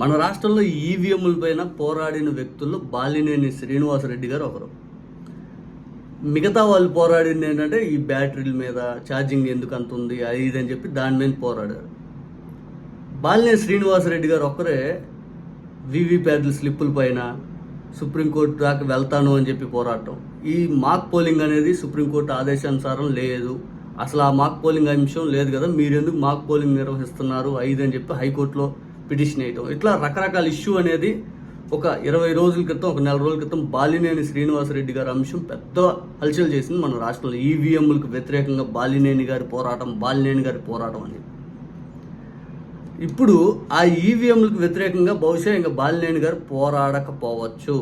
మన రాష్ట్రంలో ఈవీఎంల పైన పోరాడిన వ్యక్తుల్లో బాలినేని శ్రీనివాసరెడ్డి గారు ఒకరు. మిగతా వాళ్ళు పోరాడింది ఏంటంటే ఈ బ్యాటరీల మీద ఛార్జింగ్ ఎందుకు అంత ఉంది అది ఇది అని చెప్పి దాని మీద పోరాడారు. బాలినేని శ్రీనివాసరెడ్డి గారు ఒక్కరే వీవీప్యాట్ల స్లిప్పుల పైన సుప్రీంకోర్టు దాకా వెళ్తాను అని చెప్పి పోరాటం ఈ మాక్ పోలింగ్ అనేది సుప్రీంకోర్టు ఆదేశానుసారం లేదు. అసలు ఆ మాక్ పోలింగ్ అంశం లేదు కదా మీరు ఎందుకు మాక్ పోలింగ్ నిర్వహిస్తున్నారు ఐదు అని చెప్పి హైకోర్టులో పిటిషన్ వేయటం. ఇట్లా రకరకాల ఇష్యూ అనేది ఒక ఇరవై రోజుల క్రితం ఒక నెల రోజుల క్రితం బాలినేని శ్రీనివాసరెడ్డి గారి అంశం పెద్ద హల్చల్ చేసింది మన రాష్ట్రంలో. ఈవీఎంలకు వ్యతిరేకంగా బాలినేని గారి పోరాటం బాలినేని గారి పోరాటం అని. ఇప్పుడు ఆ ఈవీఎంలకు వ్యతిరేకంగా బహుశా ఇంకా బాలినేని గారు పోరాడకపోవచ్చు.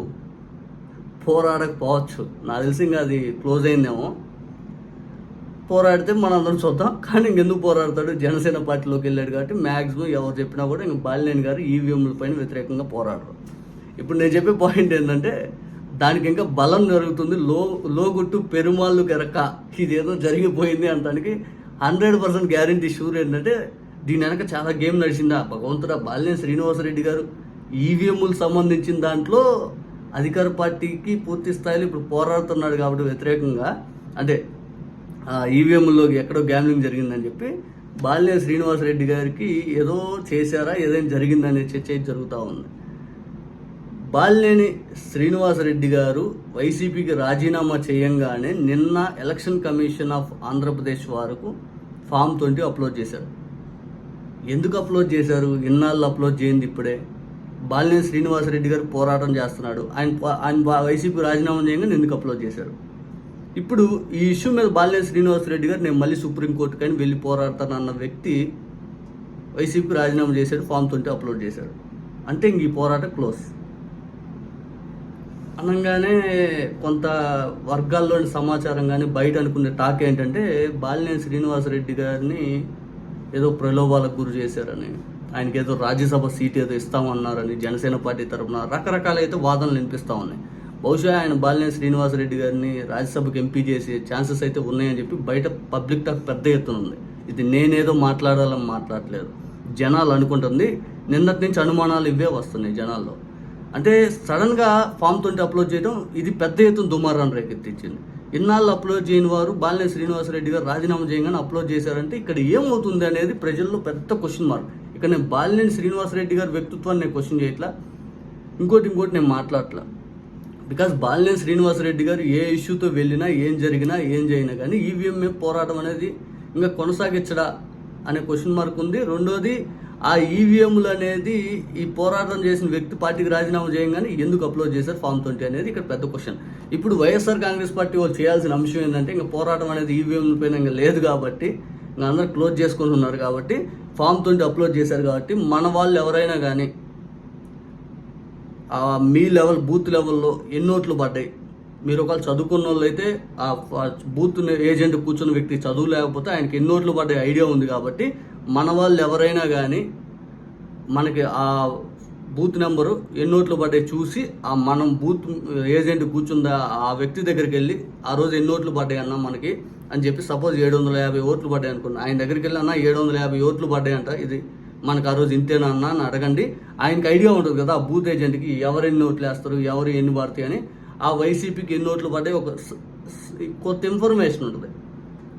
పోరాడకపోవచ్చు. నాకు తెలిసి ఇంకా అది క్లోజ్ అయిందేమో. పోరాడితే మనందరం చూద్దాం. కానీ ఇంకెందుకు పోరాడతాడు? జనసేన పార్టీలోకి వెళ్ళాడు కాబట్టి మ్యాక్సిమం ఎవరు చెప్పినా కూడా ఇంక బాలినేని గారు ఈవీఎంల పైన వ్యతిరేకంగా పోరాడరు. ఇప్పుడు నేను చెప్పే పాయింట్ ఏంటంటే దానికి ఇంకా బలం జరుగుతుంది. లో లోగుట్టు పెరుమాళ్ళు కెరక ఇదేదో జరిగిపోయింది అనడానికి హండ్రెడ్ పర్సెంట్ గ్యారంటీ షూర్ ఏంటంటే దీని వెనక చాలా గేమ్ నడిచిందా? భగవంతుడా బాలినేని శ్రీనివాసరెడ్డి గారు ఈవీఎంలు సంబంధించిన దాంట్లో అధికార పార్టీకి పూర్తి స్థాయిలో ఇప్పుడు పోరాడుతున్నాడు కాబట్టి వ్యతిరేకంగా. అంటే ఈవీఎంలో ఎక్కడో గ్యామ్లింగ్ జరిగిందని చెప్పి బాలినేని శ్రీనివాసరెడ్డి గారికి ఏదో చేశారా ఏదైనా జరిగిందనే చర్చ జరుగుతూ ఉంది. బాలినేని శ్రీనివాసరెడ్డి గారు వైసీపీకి రాజీనామా చేయంగానే నిన్న ఎలక్షన్ కమిషన్ ఆఫ్ ఆంధ్రప్రదేశ్ వారకు ఫామ్ ట్వంటీ అప్లోడ్ చేశారు. ఎందుకు అప్లోడ్ చేశారు? ఇన్నాళ్ళు అప్లోడ్ చేయండి ఇప్పుడే. బాలినేని శ్రీనివాసరెడ్డి గారు పోరాటం చేస్తున్నాడు. ఆయన ఆయన వైసీపీ రాజీనామా చేయగానే ఎందుకు అప్లోడ్ చేశారు? ఇప్పుడు ఈ ఇష్యూ మీద బాలినేని శ్రీనివాసరెడ్డి గారు నేను మళ్ళీ సుప్రీంకోర్టు కానీ వెళ్ళి పోరాడతానన్న వ్యక్తి వైసీపీ రాజీనామా చేశాడు ఫామ్ ట్వంటీ అప్లోడ్ చేశాడు. అంటే ఇంక ఈ పోరాటం క్లోజ్. అనగానే కొంత వర్గాల్లోని సమాచారం కానీ బయట అనుకునే టాక్ ఏంటంటే బాలినేని శ్రీనివాసరెడ్డి గారిని ఏదో ప్రలోభాలకు గురి చేశారని ఆయనకి ఏదో రాజ్యసభ సీట్ ఏదో ఇస్తామన్నారని జనసేన పార్టీ తరఫున రకరకాల అయితే వాదనలు వినిపిస్తూ ఉన్నాయి. బహుశా ఆయన బాలినేని శ్రీనివాసరెడ్డి గారిని రాజ్యసభకు ఎంపీ చేసే ఛాన్సెస్ అయితే ఉన్నాయని చెప్పి బయట పబ్లిక్ టాక్ పెద్ద ఎత్తున ఉంది. ఇది నేనేదో మాట్లాడాలని మాట్లాడలేదు. జనాలు అనుకుంటుంది. నిన్నటి నుంచి అనుమానాలు ఇవే వస్తున్నాయి జనాల్లో. అంటే సడన్గా ఫామ్ తోటి అప్లోడ్ చేయడం ఇది పెద్ద ఎత్తున దుమారాన్ని రేకెత్తించింది. ఇన్నాళ్ళు అప్లోడ్ చేయని వారు బాలినేని శ్రీనివాసరెడ్డి గారు రాజీనామా చేయగానే అప్లోడ్ చేశారంటే ఇక్కడ ఏమవుతుంది అనేది ప్రజల్లో పెద్ద క్వశ్చన్ మార్క్ ఇక్కడ నేను బాలినేని శ్రీనివాసరెడ్డి గారి వ్యక్తిత్వాన్ని నేను క్వశ్చన్ చేయట్లా? ఇంకోటి ఇంకోటి నేను మాట్లాడట్లా. బికాస్ బాలినేని శ్రీనివాసరెడ్డి గారు ఏ ఇష్యూతో వెళ్ళినా ఏం జరిగినా ఏం జరిగినా కానీ ఈవీఎం పోరాటం అనేది ఇంకా కొనసాగించడా అనే క్వశ్చన్ మార్క్ ఉంది. రెండోది ఆ ఈవీఎంలు అనేది ఈ పోరాటం చేసిన వ్యక్తి పార్టీకి రాజీనామా చేయగానే ఎందుకు అప్లోడ్ చేశారు ఫామ్ ట్వంటీ అనేది ఇక్కడ పెద్ద క్వశ్చన్ ఇప్పుడు వైఎస్ఆర్ కాంగ్రెస్ పార్టీ వాళ్ళు చేయాల్సిన అంశం ఏంటంటే ఇంకా పోరాటం అనేది ఈవీఎంల పైన ఇంకా లేదు కాబట్టి ఇంకా అందరు క్లోజ్ చేసుకుంటున్నారు ఉన్నారు కాబట్టి ఫామ్ ట్వంటీ అప్లోడ్ చేశారు కాబట్టి మన వాళ్ళు ఎవరైనా కానీ మీ లెవెల్ బూత్ లెవెల్లో ఎన్ని ఓట్లు పడ్డాయి? మీరు ఒకవేళ చదువుకున్న వాళ్ళు అయితే ఆ బూత్ ఏజెంట్ కూర్చున్న వ్యక్తి చదువు లేకపోతే ఆయనకి ఎన్ని ఓట్లు పడ్డాయి ఐడియా ఉంది కాబట్టి మన వాళ్ళు ఎవరైనా కానీ మనకి ఆ బూత్ నెంబరు ఎన్ని ఓట్లు పడ్డాయి చూసి ఆ మనం బూత్ ఏజెంట్ కూర్చుందా ఆ వ్యక్తి దగ్గరికి వెళ్ళి ఆ రోజు ఎన్ని ఓట్లు పడ్డాయి అన్న మనకి అని చెప్పి సపోజ్ ఏడు వందల యాభై ఓట్లు పడ్డాయి అనుకున్నా ఆయన దగ్గరికి వెళ్ళి అన్న ఏడు వందల యాభై ఓట్లు పడ్డాయి అంట ఇది మనకు ఆ రోజు ఇంతేనా అన్న అని అడగండి. ఆయనకి ఐడియా ఉంటుంది కదా ఆ బూత్ ఏజెంట్కి ఎవరు ఎన్ని ఓట్లు వేస్తారు ఎవరు ఎన్ని పడతాయి అని. ఆ వైసీపీకి ఎన్ని ఓట్లు పడ్డాయి ఒక కొత్త ఇన్ఫర్మేషన్ ఉంటుంది.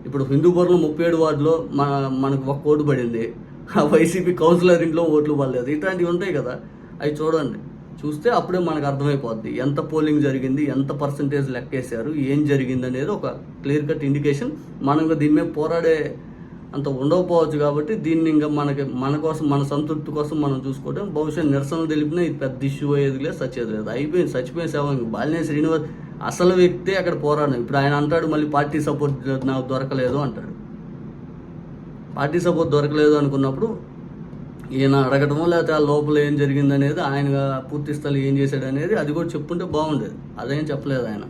ఇప్పుడు హిందూపురంలో ముప్పై ఏడు వార్డులో మన మనకు ఒక ఓటు పడింది. ఆ వైసీపీ కౌన్సిలర్ ఇంట్లో ఓట్లు పడలేదు. ఇట్లాంటివి ఉంటాయి కదా. అవి చూడండి. చూస్తే అప్పుడే మనకు అర్థమైపోద్ది. ఎంత పోలింగ్ జరిగింది ఎంత పర్సంటేజ్ లెక్కేశారు ఏం జరిగింది అనేది ఒక క్లియర్ కట్ ఇండికేషన్. మనం దీని మీద పోరాడే అంత ఉండకపోవచ్చు కాబట్టి దీన్ని ఇంకా మనకి మన కోసం మన సంతృప్తి కోసం మనం చూసుకోవడం బహుశా నిరసనలు తెలిపినా ఇది పెద్ద ఇష్యూ అయ్యేది లేదు సచ్చేది లేదు. అయిపోయింది చచ్చిపోయిన సేవ ఇంక. బాలినే శ్రీనివాస్ అసలు వ్యక్తే అక్కడ పోరాడు ఇప్పుడు ఆయన అంటాడు మళ్ళీ పార్టీ సపోర్ట్ నాకు దొరకలేదు అంటాడు. పార్టీ సపోర్ట్ దొరకలేదు అనుకున్నప్పుడు ఈయన అడగటము లేకపోతే ఆ లోపల ఏం జరిగింది అనేది ఆయన పూర్తి స్థలం ఏం చేశాడు అనేది అది కూడా చెప్పుంటే బాగుండేది. అదేం చెప్పలేదు ఆయన.